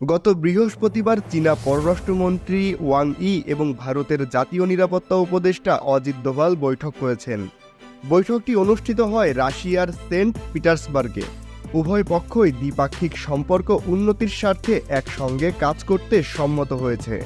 গত বৃহস্পতিবার চীনা পররাষ্ট্রমন্ত্রী ওয়াং ই এবং ভারতের জাতীয় নিরাপত্তা উপদেষ্টা অজিত দোভাল বৈঠক করেছেন। বৈঠকটি অনুষ্ঠিত হয় রাশিয়ার সেন্ট পিটার্সবার্গে। উভয় পক্ষই দ্বিপাক্ষিক সম্পর্ক উন্নতির স্বার্থে একসঙ্গে কাজ করতে সম্মত হয়েছে।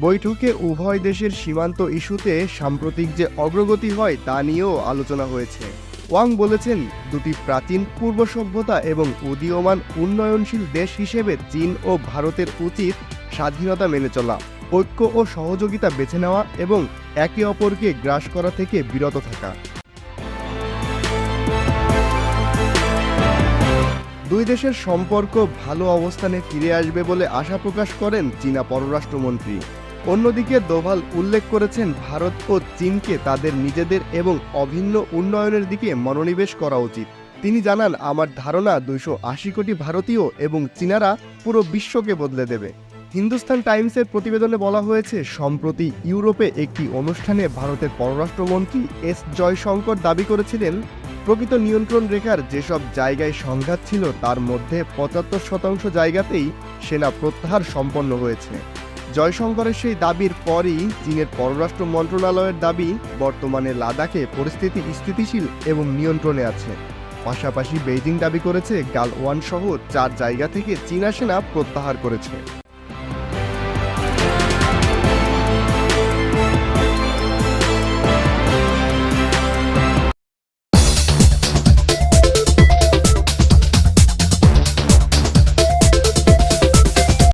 বৈঠকে উভয় দেশের সীমান্ত ইস্যুতে সাম্প্রতিক যে অগ্রগতি হয় তা নিয়েও আলোচনা হয়েছে। ওয়াং বলেছেন, দুটি প্রাচীন পূর্ব সভ্যতা এবং উদীয়মান উন্নয়নশীল দেশ হিসেবে চীন ও ভারতের উচিত স্বাধীনতা মেনে চলা, ঐক্য ও সহযোগিতা বেছে নেওয়া এবং একে অপরকে গ্রাস করা থেকে বিরত থাকা। দুই দেশের সম্পর্ক ভালো অবস্থানে ফিরে আসবে বলে আশা প্রকাশ করেন চীনা পররাষ্ট্রমন্ত্রী। অন্যদিকে দোভাল উল্লেখ করেছেন, ভারত ও চীনকে তাদের নিজেদের এবং অভিন্ন উন্নয়নের দিকে মনোনিবেশ করা উচিত। তিনি জানান, আমার ধারণা দুইশো আশি কোটি ভারতীয় এবং চীনারা পুরো বিশ্বকে বদলে দেবে। হিন্দুস্তান টাইমসের প্রতিবেদনে বলা হয়েছে, সম্প্রতি ইউরোপে একটি অনুষ্ঠানে ভারতের পররাষ্ট্রমন্ত্রী এস জয়শঙ্কর দাবি করেছিলেন, প্রকৃত নিয়ন্ত্রণ রেখার যেসব জায়গায় সংঘাত ছিল তার মধ্যে পঁচাত্তর শতাংশ জায়গাতেই সেনা প্রত্যাহার সম্পন্ন হয়েছে। জয়শঙ্করের সেই দাবির পরই চীনের পররাষ্ট্র মন্ত্রণালয়ের দাবি বর্তমানে লাদাখে পরিস্থিতি স্থিতিশীল এবং নিয়ন্ত্রণে আছে। পাশাপাশি বেইজিং দাবি করেছে গালওয়ান সহ চার জায়গা থেকে চীনা সেনা প্রত্যাহার করেছে।